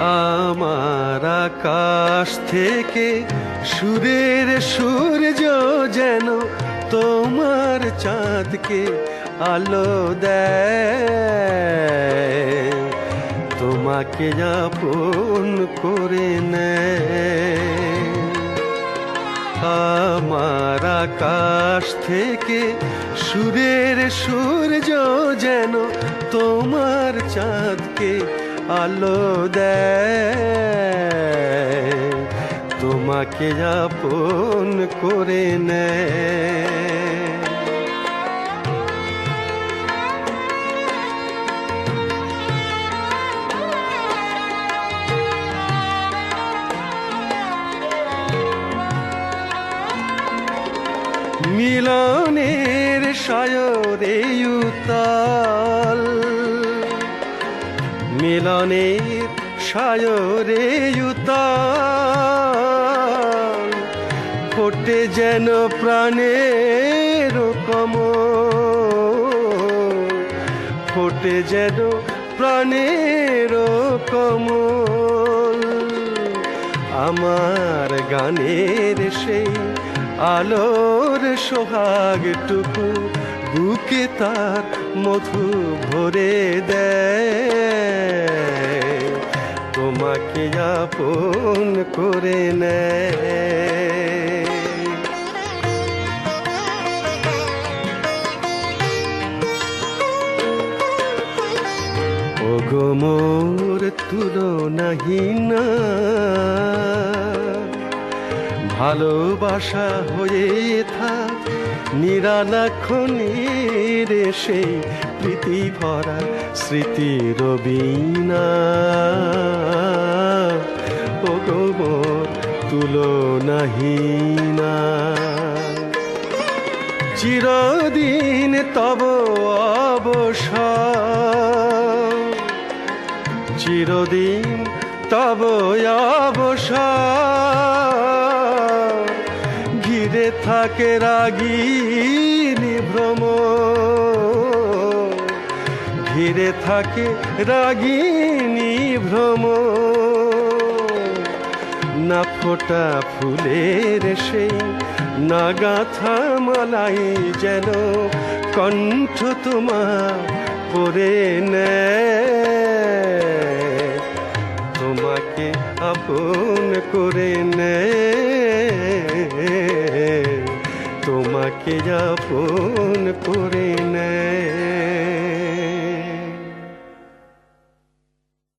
আমার আকাশ থেকে সুরের সূর্য যেন তোমার চাঁদকে আলো দেয়। তোমাকে আপন করে নেয়। আমার আকাশ থেকে সুরের সূর্য যেন তোমার চাঁদকে আলো দেয়। তোমাকে আপন করে নেয়। মিলনের সায়রে উতাল মিলনের সায়রে ফোটে যেন প্রাণের কম ফোটে যেন প্রাণের কমল। আমার গানের সেই আলোর সোহাগটুকু বুকে তার মধু ভরে দেয়। তোমাকে আপন করে নেয়। মোর না ভালোবাসা হয়ে থাক। নিরালাক্ষণের সেই প্রীতি ভরা স্মৃতি রবীনা। ওগো মোর তুলনাহীনা। চিরদিন তব অবসর। চিরদিন তব অবসর। থাকে রাগিনী ভ্রম। ঘিরে থাকে রাগিনী ভ্রম। না ফোটা ফুলের সেই, না গাথা মালাই যেন কণ্ঠ তোমার পরে নেয়। তোমাকে আপন করে নেয়। তোমাকে আপন করে।